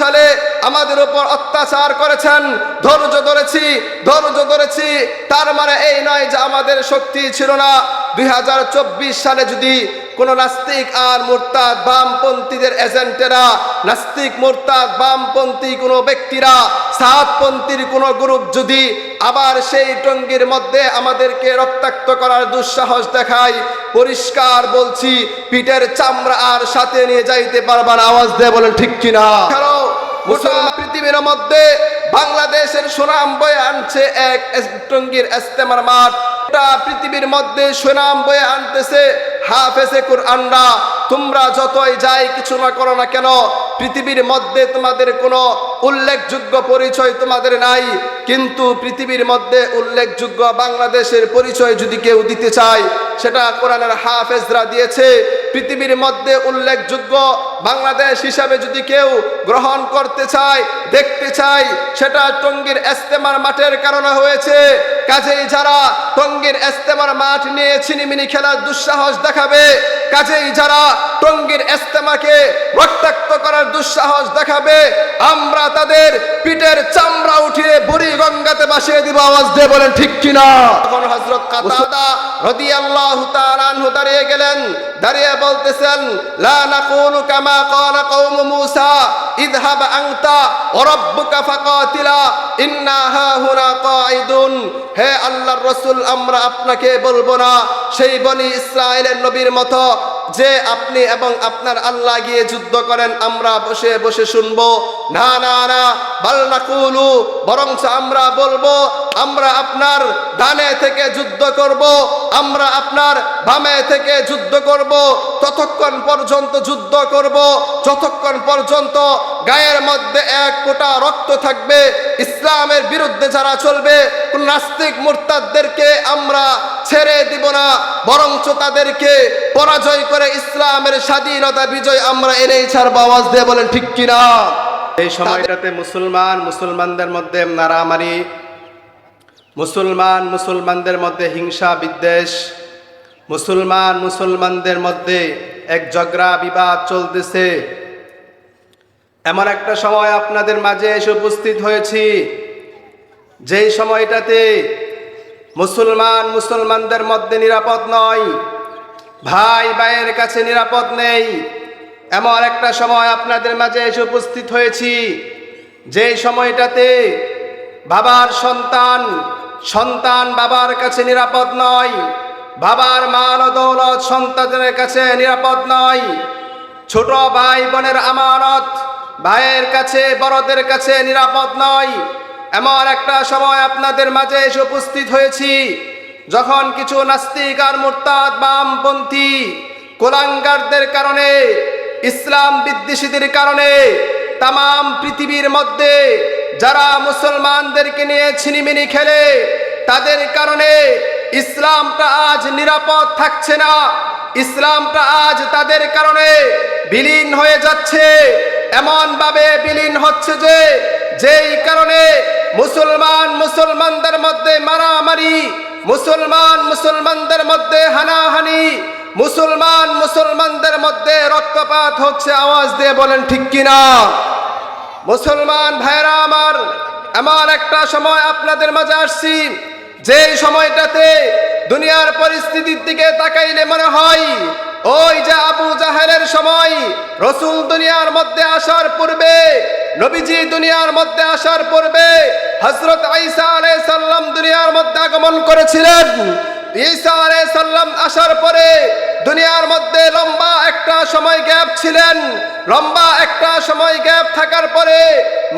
সালে আমাদের উপর অত্যাচার করেছেন। ধৈর্য ধরেছি ধৈর্য ধরেছি। তার মানে এই নয় যে আমাদের শক্তি ছিল না। দুই হাজার চব্বিশ সালে যদি কোন নাস্তিক আর মোরতাদ বামপন্থীদের এজেন্টেরা, নাস্তিক, মোরতাদ, বামপন্থী কোন ব্যক্তিরা, সাতপন্থীর কোন গ্রুপ যদি আবার সেই টঙ্গির মধ্যে আমাদেরকে রক্তাক্ত করার দুঃসাহস দেখায়, পরিষ্কার বলছি, পিঠের চামড়া আর সাথে নিয়ে যাইতে পারবা না, আওয়াজ দেয় বলেন ঠিক কিনা? গোটা পৃথিবীর মধ্যে বাংলাদেশের সুনাম বয়ে আনছে এক টঙ্গির ইস্তেমার মাঠ। গোটা পৃথিবীর মধ্যে সুনাম বয়ে আনতেছে হাফেজে কুরআনরা। তোমরা যতই যাই কিছু না করো না কেন, পৃথিবীর মধ্যে তোমাদের কোনো উল্লেখযোগ্য পরিচয় তোমাদের নাই। কিন্তু পৃথিবীর মধ্যে উল্লেখযোগ্য বাংলাদেশের পরিচয় যদি কেউ দিতে চায়, সেটা কোরআনের হাফেজরা দিয়েছে। পৃথিবীর মধ্যে উল্লেখযোগ্য বাংলাদেশ হিসাবে যদি কেউ গ্রহণ করতে চায়, দেখতে চায়, সেটা টঙ্গীর এস্তেমার মাঠের কারণে হয়েছে। কাজেই যারা টঙ্গীর এস্তেমার মাঠ নিয়ে ছিনিমিনি খেলার দুঃসাহস দেখাবে, কাজেই যারা টঙ্গীর এস্তেমাকে রক্তাক্ত করার দুঃসাহস দেখাবে, আমরা তাদের পিঠের চামড়া উঠিয়ে বুড়ি গঙ্গাতে বাসিয়ে দিব আওয়াজ দিয়ে বলেন, ঠিক কিনা? তখন হজরত কাতাদা তাআলা আনহু দাঁড়িয়ে গেলেন, দাঁড়িয়ে বলতেছেন, লা নাকুলু কামা ক্বালা কওম মূসা ইযহাব আনতা ওয়া রাব্বুকা ফাকাতিলা ইন্না হাহুনা قاعدون۔ হে আল্লাহর রসুল, আমরা আপনাকে বলব না। সেই বনি ইসরায়েলের নবীর মতো যে আপনি এবং আপনার আল্লাহ গিয়ে যুদ্ধ করেন, আমরা বসে বসে শুনব, না না না, বাল নাকুলু, বরঞ্চ আমরা বলব, আমরা আপনার ডানে থেকে যুদ্ধ করব, আমরা আপনার বামে থেকে যুদ্ধ করব, ততক্ষণ পর্যন্ত যুদ্ধ করব, যতক্ষণ পর্যন্ত গায়ের মধ্যে এক কোটা রক্ত থাকবে। ইসলামের বিরুদ্ধে যারা চলবে নাস্তিক মুরতাদদেরকে আমরা ছেড়ে দিব না, বরঞ্চ তাদেরকে পরাজয় করে ইসলামের স্বাধীনতা বিজয় আমরা এনেই ছাড়বো। আওয়াজ দিয়ে বলেন, ঠিক কিনা? এই সময়টাতে মুসলমান, মুসলমানদের মধ্যে মারামারি, মুসলমান, মুসলমানদের মধ্যে হিংসা বিদ্বেষ, মুসলমান, মুসলমানদের মধ্যে এক ঝগড়া বিবাদ চলতেছে। এমন একটা সময় আপনাদের মাঝে এসে উপস্থিত হয়েছি। যেই সময়টাতে মুসলমান মুসলমানদের মধ্যে নিরাপদ নয়, ভাই ভাইয়ের কাছে নিরাপদ নেই, এমন একটা সময় আপনাদের মাঝে এসে উপস্থিত হয়েছি। যেই সময়টাতে বাবার সন্তান সন্তান বাবার কাছে নিরাপদ নয়, বাবার মান দৌলত সন্তানের কাছে নিরাপদ নয়, ছোট ভাই বোনের আমানত ভাইয়ের কাছে, বড়দের কাছে নিরাপদ নয়। এমন একটা সময় আপনাদের মাঝে এসে উপস্থিত হয়েছি, যখন কিছু নাস্তিক আর মোরতাদ, বামপন্থী, কোলাঙ্গারদের কারণে, ইসলাম বিদ্বেষীদের কারণে তাম পৃথিবীর মধ্যে যারা মুসলমানদেরকে নিয়ে ছিনিমিনি খেলে, তাদের কারণে ইসলামটা আজ নিরাপদ থাকছে না। ইসলামটা আজ তাদের কারণে বিলীন হয়ে যাচ্ছে। এমন ভাবে বিলীন হচ্ছে যে, যেই কারণে মুসলমান মুসলমানদের মধ্যে মারামারি, মুসলমান মুসলমানদের মধ্যে হানাহানি, মুসলমান মুসলমানদের মধ্যে রক্তপাত হচ্ছে আওয়াজ দিয়ে বলেন, ঠিক কিনা? মুসলমান ভাইরা আমার, এমন একটা সময় আপনাদের মাঝে আসছি, যেই সময়টাতে দুনিয়ার পরিস্থিতির দিকে তাকাইলে মনে হয়, ওই যে আবু সময় রসুল দুনিয়ার মধ্যে আসার পূর্বে, নবীজি দুনিয়ার মধ্যে আসার পূর্বে হজরত আইসা আলাই সাল্লাম দুনিয়ার মধ্যে আগমন করেছিলেন। সাল্লাম আসার পরে দুনিয়ার মধ্যে লম্বা একটা সময় গ্যাপ ছিলেন। লম্বা একটা সময় গ্যাপ থাকার পরে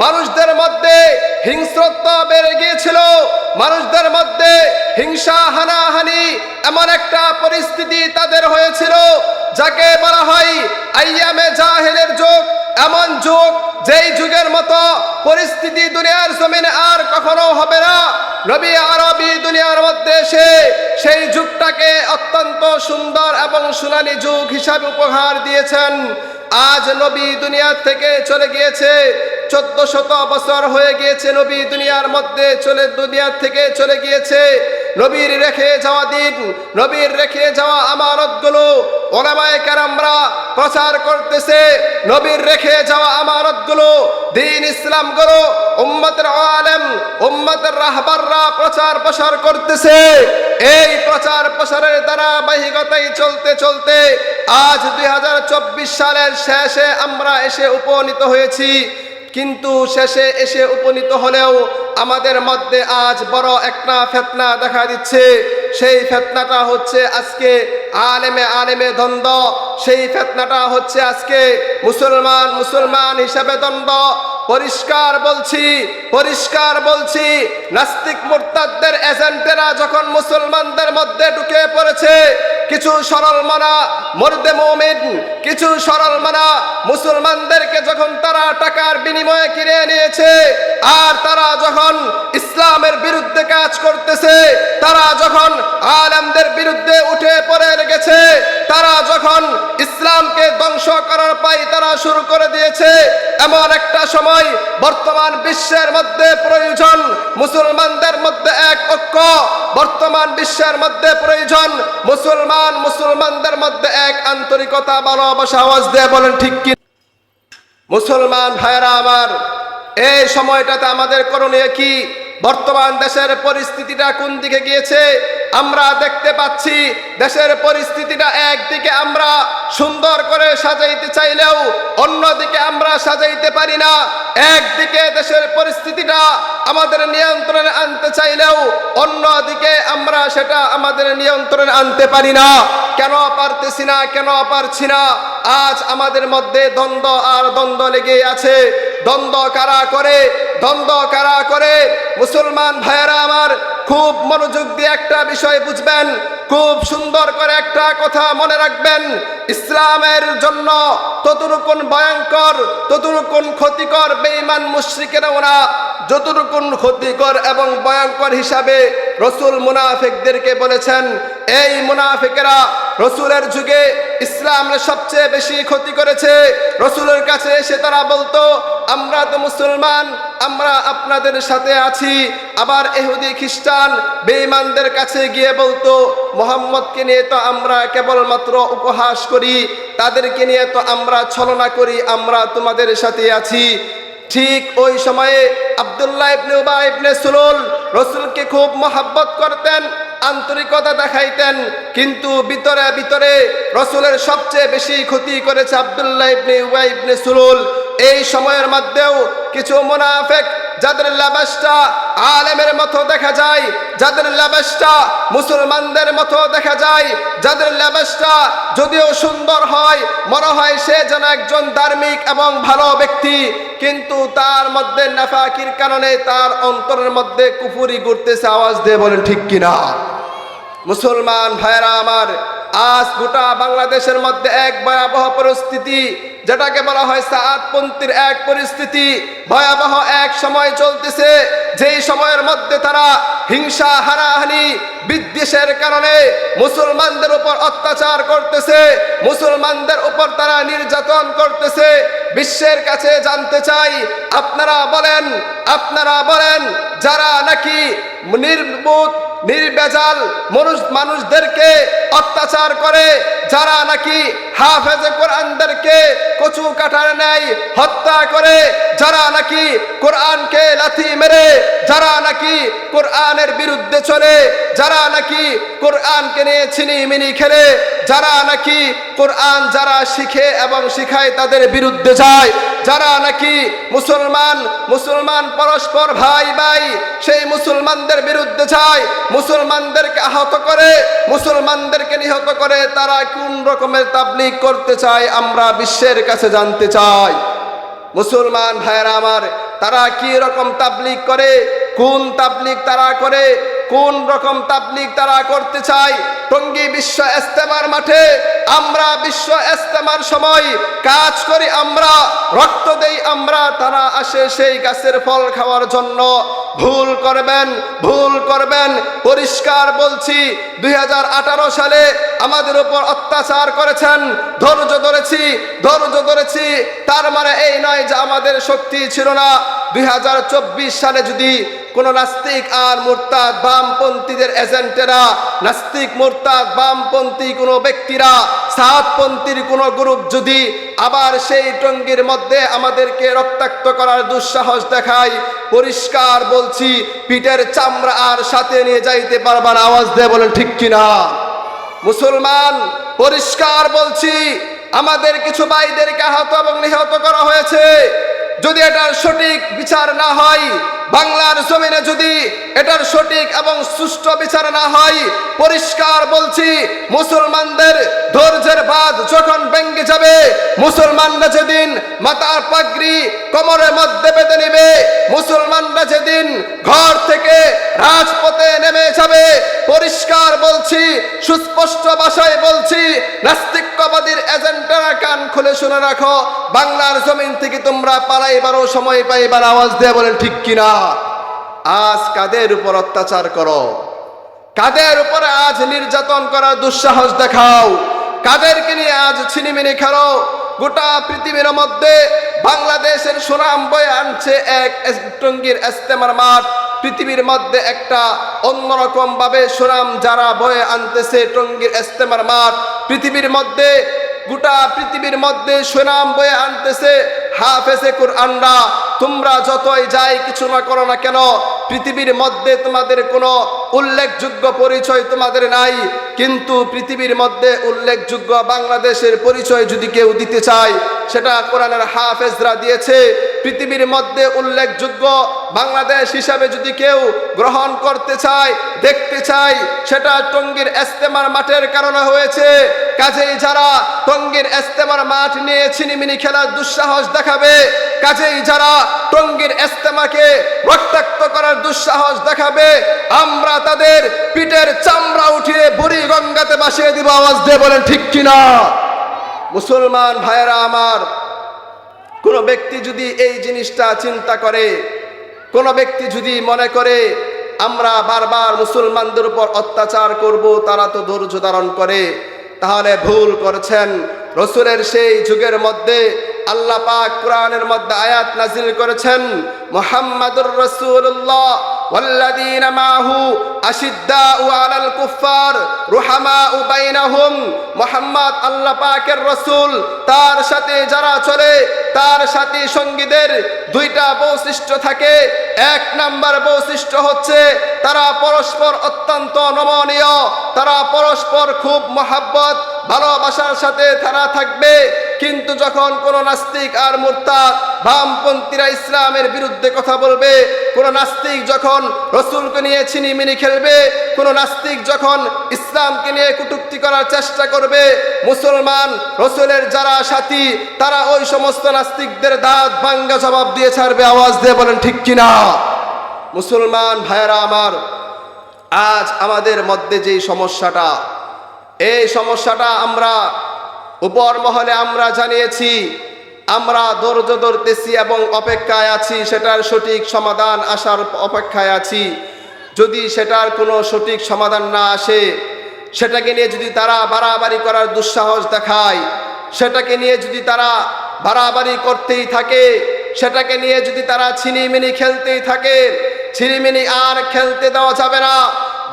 মানুষদের মধ্যে হিংস্রত্ব বেড়ে গিয়েছিল। মানুষদের মধ্যে হিংসা, হানাহানি এমন একটা পরিস্থিতি তাদের হয়েছিল, যাকে বলা হয় আইয়ামে জাহেলের যুগ। এমন যুগ যেই যুগের মতো পরিস্থিতি দুনিয়ার জমিনে আর কখনো হবে না। রবি আরবি দুনিয়ার মধ্যে এসে সেই যুগটাকে অত্যন্ত সুন্দর এবং সোনালী যুগ হিসাবে উপহার দিয়েছেন। আজ নবী দুনিয়ার থেকে চলে গিয়েছে। চোদ্দ শত বছর হয়ে গিয়েছে নবী দুনিয়ার মধ্যে চলে দুনিয়ার থেকে চলে গিয়েছে। নবীর রেখে যাওয়া দিন, নবীর রেখে যাওয়া আমানতগুলো ওলামায়ে কেরামরা প্রচার করতেছে। নবীর রেখে যাওয়া আমানতগুলো গুলো দিন ইসলামগুলো উম্মতের আলেম, উম্মতের রাহবাররা প্রচার প্রসার করতেছে। এই প্রচার প্রসারের ধারাবাহিকতাই চলতে চলতে আজ দুই হাজার চব্বিশ সালের শেষে আমরা এসে উপনীত হয়েছি। কিন্তু শেষে এসে উপনীত হলেও আমাদের মধ্যে আজ বড় একটা ফেতনা দেখা দিচ্ছে। সেই ফেতনাটা হচ্ছে আজকে আলেমে আলেমে দ্বন্দ্ব। সেই ফেতনাটা হচ্ছে আজকে মুসলমান মুসলমান হিসাবে দ্বন্দ্ব। পরিষ্কার বলছি পরিষ্কার বলছি, নাস্তিক মুরতাদদের এজেন্টেরা যখন মুসলমানদের মধ্যে ঢুকে পড়েছে, কিছু সরল মানা, মর্দে মৌমিন, কিছু সরল মানা মুসলমানদেরকে যখন তারা টাকার বিনিময়ে কিনে নিয়েছে, আর তারা যখন ইসলামের বিরুদ্ধে কাজ করতেছে, তারা যখন আলেমদের বিরুদ্ধে উঠে পড়ে লেগেছে, তারা যখন ইসলামকে ধ্বংস করার পাই তারা শুরু করে দিয়েছে, এমন একটা সময় বর্তমান বিশ্বের মধ্যে প্রয়োজন, মুসলমানদের মধ্যে এক ঐক্য। বর্তমান বিশ্বের মধ্যে প্রয়োজন, মুসলমান মুসলমানদের মধ্যে এক আন্তরিকতা, ভালোবাসা, আওয়াজ দিয়ে বলেন, ঠিক কি মুসলমান ভাইরা আমার এই সময়টাতে আমাদের করণীয় কি? বর্তমান দেশের পরিস্থিতিটা কোন দিকে গিয়েছে? আমরা দেখতে পাচ্ছি দেশের পরিস্থিতিটা একদিকে আমরা সুন্দর করে সাজাইতে চাইলেও অন্যদিকে আমরা সাজাইতে পারি না। একদিকে দেশের পরিস্থিতিটা আমাদের নিয়ন্ত্রণে আনতে চাইলেও অন্যদিকে আমরা সেটা আমাদের নিয়ন্ত্রণে আনতে পারি না। কেন পারতেছি না, কেন পারছি না? আজ আমাদের মধ্যে দ্বন্দ্ব আর দ্বন্দ্ব লেগে আছে। দ্বন্দ্ব কারা করে? দ্বন্দ্ব কারা করে? মুসলমান ভাইয়েরা আমার খুব মনোযোগ দিয়ে একটা বিষয় বুঝবেন, খুব সুন্দর করে একটা কথা মনে রাখবেন, ইসলামের জন্য ততটুকুন ভয়ঙ্কর, ততটুকুন ক্ষতিকর বেঈমান মুশ্রিকেরা ওরা, যতটুকুন ক্ষতিকর এবং ভয়ঙ্কর হিসাবে রসুল মুনাফেকদেরকে বলেছেন, এই মুনাফিকেরা রসুলের যুগে ইসলামের সবচেয়ে বেশি ক্ষতি করেছে। রসুলের কাছে এসে তারা বলতো, আমরা তো মুসলমান, আমরা আপনাদের সাথে আছি। আবার এহুদি খ্রিস্টান বেঈমানদের কাছে গিয়ে বলতো, মোহাম্মদকে নিয়ে তো আমরা কেবলমাত্র উপহাস করি, তাদেরকে নিয়ে তো আমরা ছলনা করি, আমরা তোমাদের সাথে আছি। ঠিক ওই সময়ে আবদুল্লাহ ইবনে উবা ইবনে সুলুল রসুলকে খুব মহাব্বত করতেন। আন্তরিকতা দেখাইতেন, কিন্তু ভিতরে ভিতরে রসুলের সবচেয়ে বেশি ক্ষতি করেছে আবদুল্লাহ ইবনে উবাই ইবনে সুলুল। এই সময়ের মধ্যেও কিছু মুনাফেক যাদের লাবাসটা আলেমের মতো দেখা যায়, যাদের লাবাসটা মুসলমানদের মতো দেখা যায়, যাদের লাবাসটা যদিও সুন্দর হয়, মনে হয় সে যেন একজন ধার্মিক এবং ভালো ব্যক্তি, কিন্তু তার মধ্যে নাফাকির কারণে তার অন্তরের মধ্যে কুফুরি ঘুরতেছে আওয়াজ দিয়ে বলেন, ঠিক কিনা মুসলমান ভাইরা আমার, আজ গোটা বাংলাদেশের মধ্যে এক ভয়াবহ পরিস্থিতি যেটাকে বলা হয় সাতপন্থীর এক পরিস্থিতি, ভয়াবহ এক সময় চলতেছে। যেই সময়ের মধ্যে তারা হিংসা হানাহানি বিদ্বেষের কারণে মুসলমানদের উপর অত্যাচার করতেছে, মুসলমানদের উপর তারা নির্যাতন করতেছে। বিশ্বের কাছে জানতে চাই, আপনারা বলেন আপনারা বলেন, যারা নাকি নির্বুত নির্বেজাল মানুষ মানুষদেরকে অত্যাচার করে, যারা নাকি হাফেজে কোরআনদেরকে কচু কাটার নেয় হত্যা করে যারা নাকি কোরআনকে লাথি মেরে, যারা নাকি কোরআনের বিরুদ্ধে চলে, যারা নাকি কোরআনকে নিয়ে ছিনি মিনি খেলে, যারা নাকি কোরআন যারা শিখে এবং শিখায় তাদের বিরুদ্ধে যায়, যারা নাকি মুসলমান মুসলমান পরস্পর ভাই ভাই সেই মুসলমানদের বিরুদ্ধে যায়, মুসলমানদেরকে আহত করে, মুসলমানদেরকে নিহত করে তারা কোন রকমের তাবলিগ করতে চায় আমরা বিশ্বের কাছে জানতে চাই, মুসলমান ভাইয়েরা আমার, তারা কি রকম তাবলিক করে? কোন তাবলিক তারা করে? কোন রকম তাবলিগ তারা করতে চায়? টঙ্গী বিশ্ব ইস্তেমার মাঠে আমরা বিশ্ব ইস্তেমার সময় কাজ করি আমরা, রক্ত দেই আমরা, তারা আসে সেই গাছের ফল খাওয়ার জন্য। ভুল করবেন ভুল করবেন, পরিষ্কার বলছি, দুই হাজার আঠারো সালে আমাদের উপর অত্যাচার করেছেন, ধৈর্য ধরেছি ধৈর্য ধরেছি, তার মানে এই নয় যে আমাদের শক্তি ছিল না। দুই হাজার চব্বিশ সালে যদি কোন নাস্তিক আর মোরতাদ বামপন্থীদের এজেন্টেরা, নাস্তিক, মোরতাদ, বামপন্থী কোনো ব্যক্তিরা, সাতপন্থীর কোনো গ্রুপ যদি আবার সেই টঙ্গির মধ্যে আমাদেরকে রক্তাক্ত করার দুঃসাহস দেখায়, পরিষ্কার বলছি, পিঠের চামড়া আর সাথে নিয়ে যাইতে পারবার আওয়াজ দেয় বলেন, ঠিক কিনা মুসলমান, পরিষ্কার বলছি, আমাদের কিছু ভাইদেরকে আহত এবং নিহত করা হয়েছে। যদি এটার সঠিক বিচার না হয়, বাংলার জমিনে যদি এটার সঠিক এবং সুষ্ঠু বিচার না হয়, পরিষ্কার বলছি, মুসলমানদের ধৈর্যের বাদ যখন ভেঙ্গে যাবে, মুসলমানরা যেদিন মাতার পাগড়ি কোমরের মধ্যে বেঁধে নেবে, মুসলমানরা যেদিন ঘর থেকে রাজপথে নেমে যাবে, পরিষ্কার বলছি, সুস্পষ্ট ভাষায় বলছি, নাস্তিকবাদীর এজেন্টরা কান খুলে শুনে রাখো, বাংলার জমিন থেকে তোমরা পালাইবারও সময় পাইবার আওয়াজ দিয়ে বলেন, ঠিক কিনা? আজ কাদের উপর অত্যাচার করো? কাদের উপরে আজ নির্যাতন করার দুঃসাহস দেখাও? কাদেরকে নিয়ে আজ ছিনিমিনি খেলো গোটা পৃথিবীর মধ্যে বাংলাদেশের সুনাম বয়ে আনছে এক টঙ্গীর এস্তেমার মাঠ। পৃথিবীর মধ্যে একটা অন্যরকম ভাবে সুনাম যারা বয়ে আনতেছে টঙ্গীর এস্তেমার মাঠ। পৃথিবীর মধ্যে, গোটা পৃথিবীর মধ্যে সুনাম বয়ে আনতেছে হাফেজে কুরআনরা তোমরা যতই যাই কিছু না করো না কেন পৃথিবীর মধ্যে তোমাদের কোনো উল্লেখযোগ্য পরিচয় তোমাদের নাই, কিন্তু পৃথিবীর মধ্যে উল্লেখযোগ্য বাংলাদেশের পরিচয় যদি কেউ দিতে চায়, সেটা কোরআনের হাফেজরা দিয়েছে। পৃথিবীর মধ্যে উল্লেখযোগ্য বাংলাদেশ হিসাবে যদি কেউ গ্রহণ করতে চায়, দেখতে চায়, সেটা টঙ্গীর এস্তেমার মাঠের কারণে হয়েছে। কাজেই যারা টঙ্গীর এস্তেমার মাঠ নিয়ে ছিনিমিনি খেলার দুঃসাহস দেখাবে, কাজেই যারা টঙ্গীর এস্তেমাকে রক্তাক্ত করার দুঃসাহস দেখাবে, আমরা তাদের পিঠের চামড়া উঠিয়ে বুড়ি গঙ্গাতে বাসিয়ে দিব আওয়াজ দিয়ে বলেন, ঠিক কিনা? মুসলমান ভাইয়েরা আমার, কোন ব্যক্তি যদি এই জিনিসটা চিন্তা করে, কোন ব্যক্তি যদি মনে করে, আমরা বারবার মুসলমানদের উপর অত্যাচার করব, তারা তো ধৈর্য ধারণ করে, তাহলে ভুল করছেন। রসুলের সেই যুগের মধ্যে আল্লাহ পাক কোরআনের মধ্যে আয়াত নাজিল করেছেন, মুহাম্মাদুর রাসূলুল্লাহ। والذين معه أشداء على الكفار رحماء بينهم মোহাম্মদ আল্লাহ পাকের রসুল তার সাথে যারা চলে তার সাথী সঙ্গীদের দুইটা বৈশিষ্ট্য থাকে এক নাম্বার বৈশিষ্ট্য হচ্ছে তারা পরস্পর অত্যন্ত নমনীয় তারা পরস্পর খুব মহাব্বত ভালোবাসার সাথে তারা থাকবে কিন্তু যখন কোন নাস্তিক আর মুরতাদ বামপন্থীরা ইসলামের বিরুদ্ধে কথা বলবে, কোন নাস্তিক যখন রসুলকে নিয়ে ছিনিমিনি খেলবে, কোন নাস্তিক যখন ইসলামকে নিয়ে কটূক্তি করার চেষ্টা করবে, মুসলমান রসুলের যারা সাথী, তারা ওই সমস্ত নাস্তিকদের দাঁত ভাঙ্গা জবাব দিয়ে ছাড়বে, আওয়াজ দিয়ে বলেন, ঠিক কিনা? মুসলমান ভাইয়েরা আমার, আজ আমাদের মধ্যে যেই সমস্যাটা, এই সমস্যাটা আমরা উপর মহলে আমরা জানিয়েছি, আমরা ধৈর্য ধরতেছি এবং অপেক্ষায় আছি, সেটার সঠিক সমাধান আসার অপেক্ষায় আছি। যদি সেটার কোনো সঠিক সমাধান না আসে, সেটাকে নিয়ে যদি তারা বাড়াবাড়ি করার দুঃসাহস দেখায়, সেটাকে নিয়ে যদি তারা বাড়াবাড়ি করতেই থাকে, সেটাকে নিয়ে যদি তারা ছিনিমিনি খেলতেই থাকে, ছিনিমিনি আর খেলতে দেওয়া যাবে না।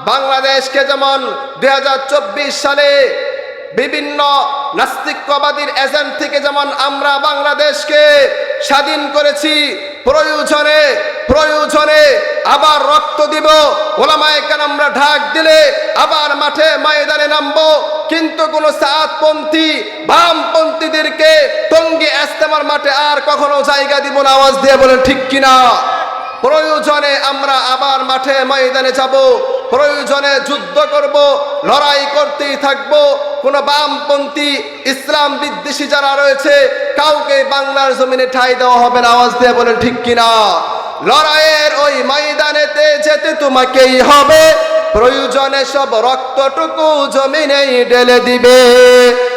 বাংলাদেশকে যেমন দু হাজার চব্বিশ সালে বিভিন্ন নাস্তিকবাদীর এজেন্ট থেকে যেমন আমরা বাংলাদেশকে স্বাধীন করেছি, প্রয়োজনে প্রয়োজনে আবার রক্ত দিব। ওলামায় কেন আমরা ঢাক দিলে আবার মাঠে ময়দানে নামবো। কিন্তু কোন সাতপন্থী, বামপন্থীদেরকে টঙ্গি এস্তেমার মাঠে আর কখনো জায়গা দিব না। আওয়াজ দিয়ে বলেন, ঠিক কিনা? প্রয়োজনে আমরা আবার মাঠে ময়দানে যাব, প্রয়োজনে যুদ্ধ করব, লড়াই করতেই থাকব। কোন বামপন্থী ইসলাম বিদ্বেষী যারা রয়েছে, কাউকে বাংলার জমিনে ঠাই দেওয়া হবে না, আওয়াজ দিয়ে বলেন, ঠিক কিনা? লড়াইয়ের ওই ময়দানেতে যেতে তোমাকেই হবে। প্রয়োজনে সব রক্তটুকু জমিনেই ঢেলে দিবে।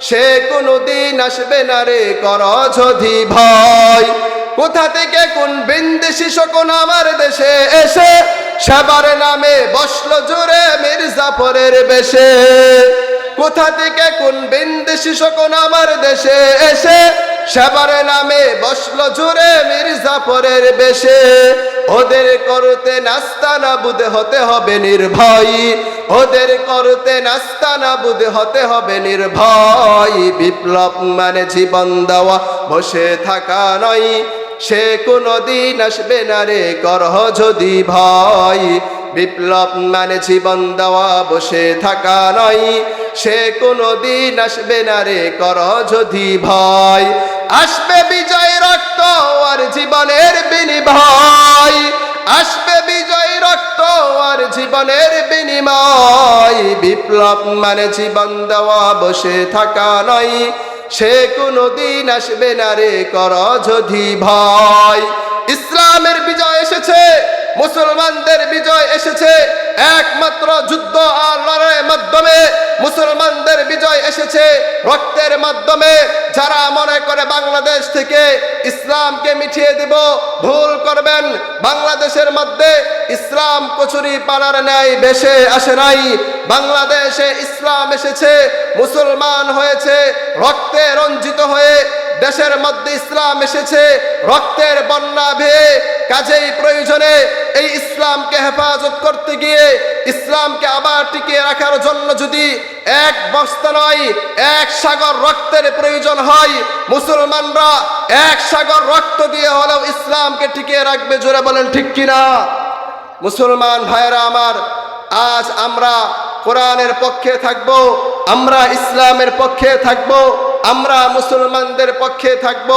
সে কোনো দিন আসবে না রে কর যদি ভয়। কোথা থেকে কোন বিন্দেশি শকুন আমার দেশে এসে সেবার নামে বসল জোরে মির্জাফরের বেশে। কোথা থেকে কোন বিন্দেশি শকুন আমার দেশে এসে সেবার নামে বসল জোরে মির্জাফরের বেশে। ওদের করতে নাস্তা না বুধে হতে হবে নির্ভয়। ওদের করতে নাস্তা না বুধে হতে হবে নির্ভয়। বিপ্লব মানে জীবন দেওয়া, বসে থাকা নয়। সে কোনো দিন আসবে না রে করহ যদি ভয়। বিপ্লব মানে জীবন দেওয়া, বসে থাকা নয়। সে কোনো দিন আসবে না রে করহ যদি ভয়। আসবে বিজয় রক্ত আর জীবনের বিনিময়। আসবে বিজয় জীবনের বিনিময়, বিপ্লব মানে জীবন দেওয়া, বসে থাকা নয়। সে কোনো দিন আসবে না রে, কর যদি ভয়। ইসলামের বিজয় এসেছে। মুসলমানদের বিজয় এসেছে। একমাত্র যুদ্ধ আর লড়াইয়ের মাধ্যমে মুসলমানদের বিজয় এসেছে। রক্তের মাধ্যমে যারা মনে করে বাংলাদেশ থেকে ইসলামকে মিঠিয়ে দিব, ভুল করবেন। বাংলাদেশের মধ্যে ইসলাম কচুরি পানার ন্যায় বেশে আসে নাই। বাংলাদেশে ইসলাম এসেছে, মুসলমান হয়েছে, রক্তে রঞ্জিত হয়ে দেশের মধ্যে ইসলাম এসেছে, রক্তের বন্যা ভেয়ে কাজেই প্রয়োজনে এই ইসলামকে হেফাজত করতে গিয়ে, ইসলামকে আবার টিকিয়ে রাখার জন্য যদি এক বস্তা নয়, এক সাগর রক্তের প্রয়োজন হয়, মুসলমানরা এক সাগর রক্ত দিয়ে হলেও ইসলামকে টিকিয়ে রাখবে, জোরে বলেন ঠিক কিনা? মুসলমান ভাইরা আমার, আজ আমরা কোরআনের পক্ষে থাকব, আমরা ইসলামের পক্ষে থাকব। আমরা মুসলমানদের পক্ষে থাকব।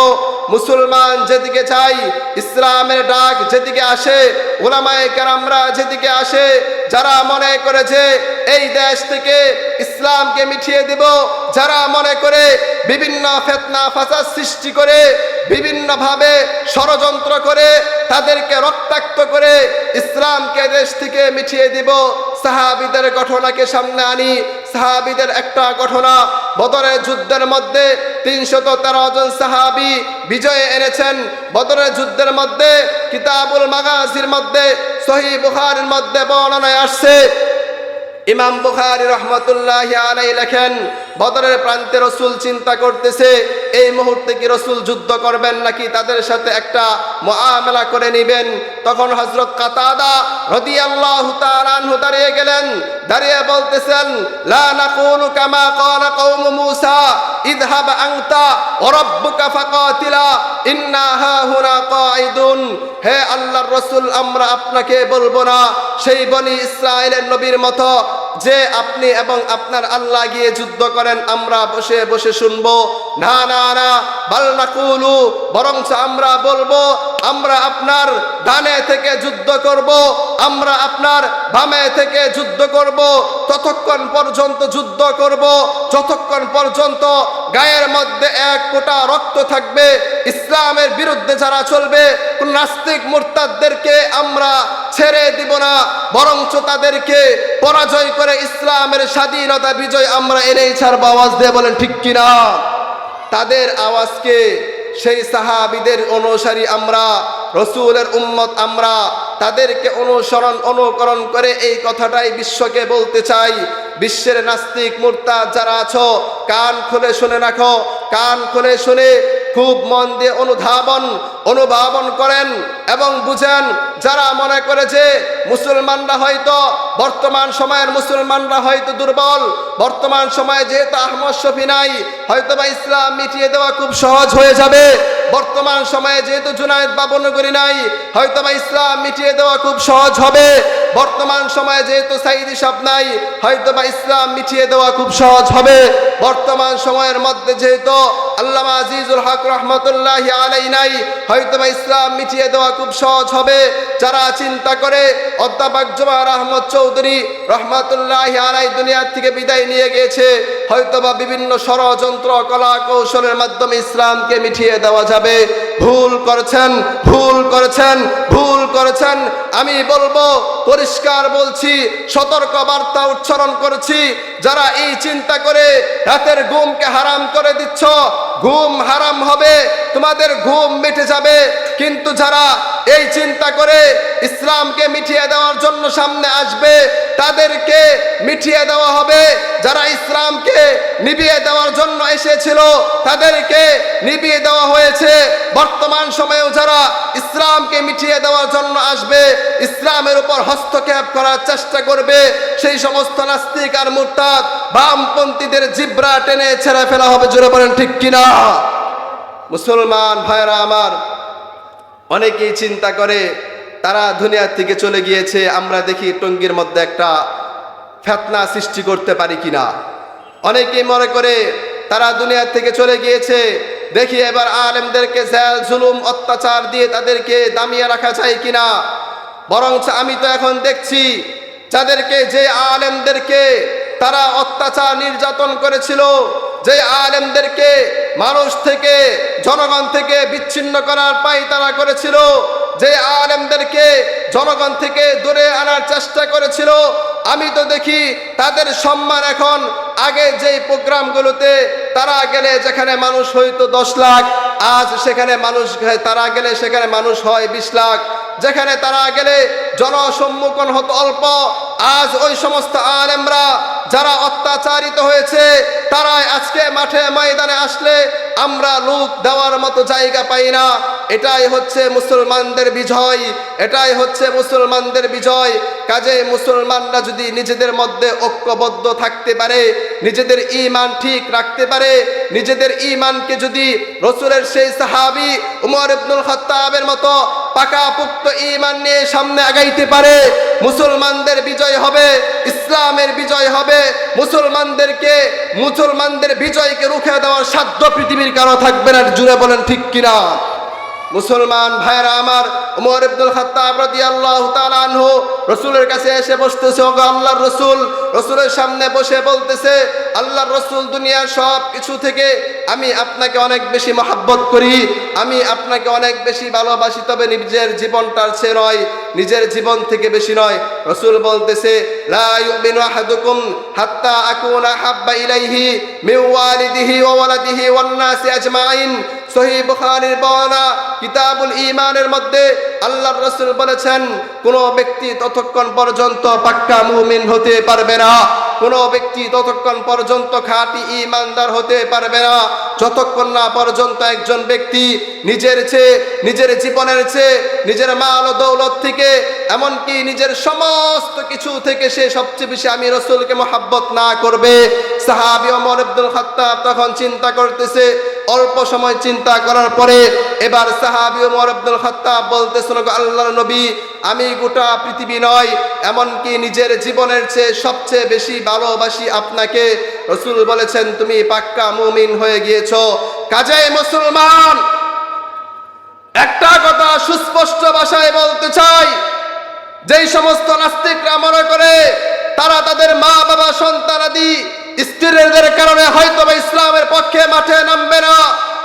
মুসলমান যেদিকে চাই, ইসলামের ডাক যেদিকে আসে, উলামায় আমরা যেদিকে আসে, যারা মনে করেছে, এই দেশ থেকে ইসলামকে মিঠিয়ে দিব। যারা মনে করে বিভিন্ন ফেতনা, ফাসাদ সৃষ্টি করে, বিভিন্নভাবে ষড়যন্ত্র করে, তাদেরকে রক্তাক্ত করে ইসলামকে দেশ থেকে মিঠিয়ে দিব। সাহাবিদের ঘটনাকে সামনে আনি। সাহাবিদের একটা ঘটনা, বদরের যুদ্ধের মধ্যে তিনশত তেরো জন সাহাবি বিজয়ে এনেছেন। বদরের যুদ্ধের মধ্যে কিতাবুল মাগাজির মধ্যে সহি বুখারের মধ্যে বর্ণনায় আসছে ইমাম বুখারি রহমতুল্লাহ আলাই লেখেন বদরের প্রান্তে রসুল চিন্তা করতেছে এই মুহূর্তে কি রসুল যুদ্ধ করবেন নাকি তাদের সাথে একটা মোয়ামেলা করে নিবেন? তখন হজরত কাতাদা রদি আল্লাহ দাঁড়িয়ে গেলেন, দাঁড়িয়ে বলতেছেন হে রসুল, আমরা আপনাকে বলব না, সেই বনি ইসরায়েলের নবীর মতো, যে আপনি এবং আপনার আল্লাহ গিয়ে যুদ্ধ করেন, আমরা বসে বসে শুনব। না না ততক্ষণ পর্যন্ত যুদ্ধ করব, যতক্ষণ পর্যন্ত গায়ের মধ্যে এক কোটা রক্ত থাকবে, ইসলামের বিরুদ্ধে যারা চলবে নাস্তিক মুরতাদদেরকে আমরা ছেড়ে দিব না বরঞ্চ তাদেরকে পরাজয় করে ইসলামের স্বাধীনতা বিজয় আমরা এনেই ছাড়বো, আওয়াজ দিয়ে বলেন ঠিক কিনা? তাদের আওয়াজকে সেই সাহাবিদের অনুসারী আমরা, রসুলের উম্মত আমরা, তাদেরকে অনুসরণ, অনুকরণ করে এই কথাটাই বিশ্বকে বলতে চাই। বিশ্বের নাস্তিক মূর্তা যারা আছো, কান খুলে শুনে রাখো। কান খুলে শুনে খুব মন দিয়ে অনুধাবন অনুভাবন করেন। এবং বুঝেন, যারা মনে করে যে মুসলমানরা হয়তো বর্তমান সময়ের মুসলমানরা হয়তো দুর্বল, বর্তমান সময়ে যেহেতু আহমদ শফি নাই হয়তো বা ইসলাম মিটিয়ে দেওয়া খুব সহজ হয়ে যাবে। বর্তমান সময়ে যেহেতু জুনায়দ বাবনগরী নাই হয়তো বা ইসলাম মিটিয়ে দেওয়া খুব সহজ হবে। বর্তমান সময়ে যেহেতু সাইদি সাপ নাই হয়তো বা ইসলাম মিটিয়ে দেওয়া খুব সহজ হবে। বর্তমান সময়ের মধ্যে যেহেতু আল্লামা আজিজুল হক রহমতুল্লাহ আলাই নাই হয়তো বা ইসলাম মিটিয়ে দেওয়া খুব সহজ হবে। যারা চিন্তা করে, অধ্যাপক জমার আহমদ চৌধুরী রহমতুল্লাহ আলাই দুনিয়ার থেকে বিদায় নিয়ে গিয়েছে হয়তোবা বিভিন্ন ষড়যন্ত্র কলা কৌশলের মাধ্যমে ইসলামকে মিঠিয়ে দেওয়া যাবে। ভুল করেছেন ভুল করেছেন ভুল করেছেন। আমি বলব, পরিষ্কার বলছি সতর্ক বার্তা উচ্চারণ করেছি। যারা এই চিন্তা করে রাতের ঘুমকে হারাম করে দিচ্ছ, ঘুম হারাম হবে, তোমাদের ঘুম মিটে যাবে। কিন্তু যারা এই চিন্তা করে ইসলামকে মিটিয়ে দেওয়ার জন্য সামনে আসবে। তাদেরকে মিটিয়ে দেওয়া হবে। যারা ইসলামকে নিভিয়ে দেওয়ার জন্য এসেছিল, তাদেরকে নিভিয়ে দেওয়া হয়েছে। বর্তমান সময়েও যারা ইসলামকে মিটিয়ে দেওয়ার জন্য আসবে, ইসলামের উপর হস্তক্ষেপ করার চেষ্টা করবে। সেই সমস্ত নাস্তিক আর মুরতাদ বামপন্থীদের জিব্রা টেনে ছেড়ে ফেলা হবে। জোরে বলেন ঠিক কিনা? মুসলমান ভাইরা আমার অনেকেই চিন্তা করে, তারা দুনিয়ার থেকে চলে গিয়েছে, আমরা দেখি টঙ্গির মধ্যে একটা ফেতনা সৃষ্টি করতে পারি কিনা। অনেকেই মনে করে, তারা দুনিয়ার থেকে চলে গিয়েছে, দেখি এবার আলেমদেরকে জেল, জুলুম, অত্যাচার দিয়ে তাদেরকে দামিয়ে রাখা যায় কিনা। বরং আমি তো এখন দেখছি, যাদেরকে, যে আলেমদেরকে তারা অত্যাচার নির্যাতন করেছিল যে আলেমদেরকে মানুষ থেকে, জনগণ থেকে বিচ্ছিন্ন করার পাই তারা করেছিল, যে আলেমদেরকে জনগণ থেকে দূরে আনার চেষ্টা করেছিল, আমি তো দেখি তাদের সম্মান এখন আগে যেই প্রোগ্রামগুলোতে তারা গেলে যেখানে মানুষ হয়তো দশ লাখ, আজ সেখানে মানুষ তারা গেলে সেখানে মানুষ হয় বিশ লাখ, যেখানে তারা গেলে জনসম্মুখন হতো অল্প, আজ ওই সমস্ত আলেমরা যারা অত্যাচারিত হয়েছে, তারাই আজকে মাঠে ময়দানে আসলে আমরা লোক দেওয়ার মতো জায়গা পাই না। এটাই হচ্ছে মুসলমানদের বিজয়, এটাই হচ্ছে মুসলমানদের বিজয়। কাজে মুসলমানরা যদি নিজেদের মধ্যে ঐক্যবদ্ধ থাকতে পারে, নিজেদের ইমান ঠিক রাখতে পারে, নিজেদের ইমানকে যদি রসুলের সেই সাহাবি উমর ইবনুল খত্তাবের মতো পাকাপুক্ত ইমান নিয়ে সামনে আগাইতে পারে, মুসলমানদের বিজয় হবে, ইসলামের বিজয় হবে, মুসলমানদেরকে, মুসলমানদের বিজয়কে রুখে দেওয়ার সাধ্য পৃথিবীর কারও থাকবে না, জুড়ে বলেন ঠিক কিনা? মুসলমান ভাইরা আমার উমর ইবনুল খাত্তাব রাদিয়াল্লাহু তাআলা আনহু রাসূলের কাছে এসে বসতেছে, ওগো আল্লাহর রাসূল। রাসূলের সামনে বসে বলতেছে, আল্লাহর রাসূল দুনিয়ার সব কিছু থেকে আমি আপনাকে অনেক বেশি মহাব্বত করি। আমি আপনাকে অনেক বেশি ভালোবাসি, তবে নিজের জীবনটার চেয়ে নয়, নিজের জীবন থেকে বেশি নয়। রসুল বলতেছে, লা ইউমিনু আহাদুকুম হাত্তা আকুনা হাব্বা ইলাইহি মিন ওয়ালিদিহি ওয়া ওয়ালাদিহি ওয়ান নাসি আজমাইন। সহি বুখারীর বর্ণনা কিতাবুল ঈমানের মধ্যে আল্লাহর রাসূল বলেছেন, কোন ব্যক্তি ততক্ষণ পর্যন্ত পাক্কা মুমিন হতে পারবে না। কোন ব্যক্তি ততক্ষণ পর্যন্ত খাঁটি ইমানদার হতে পারবে না। যতক্ষণ না পর্যন্ত একজন ব্যক্তি নিজের চেয়ে, নিজের জীবনের চেয়ে, নিজের মাল ও দৌলত থেকে, এমনকি নিজের সমস্ত কিছু থেকে সে সবচেয়ে বেশি আমি রসুলকে মহাব্বত না করবে। সাহাবি ওমর আব্দুল খাত্তাব তখন চিন্তা করতেছে অল্প সময় চিন্তা করার পরে এবার সাহাবি ওমর আব্দুল খাত্তাব বলতেছিল আল্লাহর নবী, আমি গোটা পৃথিবী নয়, এমনকি নিজের জীবনের চেয়ে সবচেয়ে বেশি ভালোবাসি আপনাকে। রসুল বলেছেন, তুমি পাক্কা মুমিন হয়ে গিয়েছ। কাজে মুসলমান, একটা কথা সুস্পষ্ট ভাষায় বলতে চাই, যেই সমস্ত নাস্তিকরা মনে করে, তারা তাদের মা বাবা সন্তানাদি স্ত্রীদের কারণে হয়তো ইসলামের পক্ষে মাঠে নামবে না।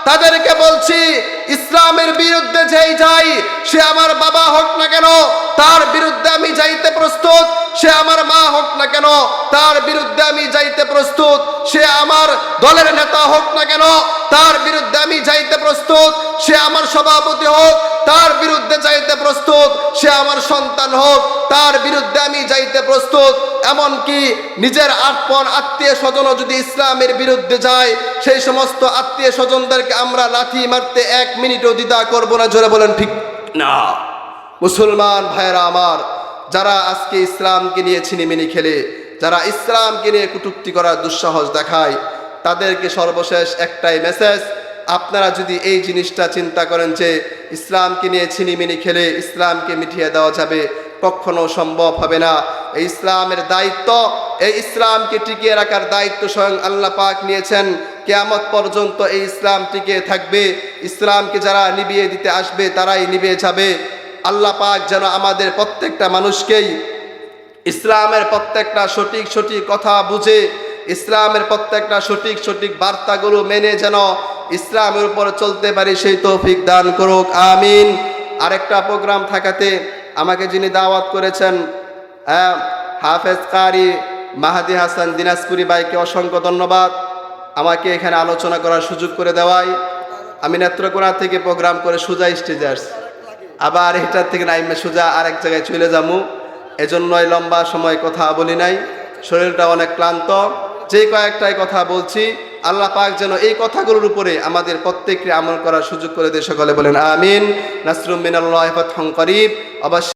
তাদেরকে বলছি, ইসলামের বিরুদ্ধে যেই যাই, সে আমার বাবা হোক না কেন, তার বিরুদ্ধে আমি যাইতে প্রস্তুত, সে আমার মা হোক না কেন, তার বিরুদ্ধে আমি যাইতে প্রস্তুত, সে আমার দলের নেতা হোক না কেন, তার বিরুদ্ধে আমি যাইতে প্রস্তুত সে আমার সভাপতি হোক, তার বিরুদ্ধে যাইতে প্রস্তুত, সে আমার সন্তান হোক, তার বিরুদ্ধে আমি যাইতে প্রস্তুত। এমনকি নিজের আপন আত্মীয় স্বজনও যদি ইসলামের বিরুদ্ধে যায়, সেই সমস্ত আত্মীয় স্বজনদেরকে আমরা লাথি মারতে এক মিনিটও দ্বিধা করব না, জোরে বলেন ঠিক না। মুসলমান ভাইরা আমার, যারা আজকে ইসলামকে নিয়ে ছিনিমিনি খেলে, যারা ইসলামকে নিয়ে কটূক্তি করার দুঃসাহস দেখায়, তাদেরকে সর্বশেষ একটাই মেসেজ আপনারা যদি এই জিনিসটা চিন্তা করেন যে ইসলামকে নিয়ে ছিনিমিনি খেলে ইসলামকে মিটিয়ে দেওয়া যাবে, কখনো সম্ভব হবে না। এই ইসলামের দায়িত্ব, এই ইসলামকে টিকিয়ে রাখার দায়িত্ব স্বয়ং আল্লাহ পাক নিয়েছেন। কেয়ামত পর্যন্ত এই ইসলাম টিকে থাকবে। ইসলামকে যারা নিবিয়ে দিতে আসবে, তারাই নিবিয়ে যাবে। আল্লাহ পাক যেন আমাদের প্রত্যেকটা মানুষকেই ইসলামের প্রত্যেকটা সঠিক সঠিক কথা বুঝে, ইসলামের প্রত্যেকটা সঠিক সঠিক বার্তাগুলো মেনে যেন ইসলামের উপর চলতে পারি সেই তৌফিক দান করুক আমিন। আরেকটা প্রোগ্রাম থাকাতে আমাকে যিনি দাওয়াত করেছেন হ্যাঁ, হাফেজ কারি মাহাদি হাসান দিনাজপুরি ভাইকে অসংখ্য ধন্যবাদ। আমাকে এখানে আলোচনা করার সুযোগ করে দেওয়ায়। আমি নেত্রকোনা থেকে প্রোগ্রাম করে সোজা স্টেজে আসছি। আবার এটার থেকে নাইমে সোজা আরেক জায়গায় চলে যাব। এজন্যই লম্বা সময় কথা বলি নাই। শরীরটা অনেক ক্লান্ত। যে কয়েকটাই কথা বলছি, আল্লাহ পাক যেন এই কথাগুলোর উপরে আমাদের প্রত্যেককে আমল করার সুযোগ করে দেশ সকলে বলেন, আমিন। নাসরুম মিনাল্লাহ ফাতহুন করিব। অবশ্য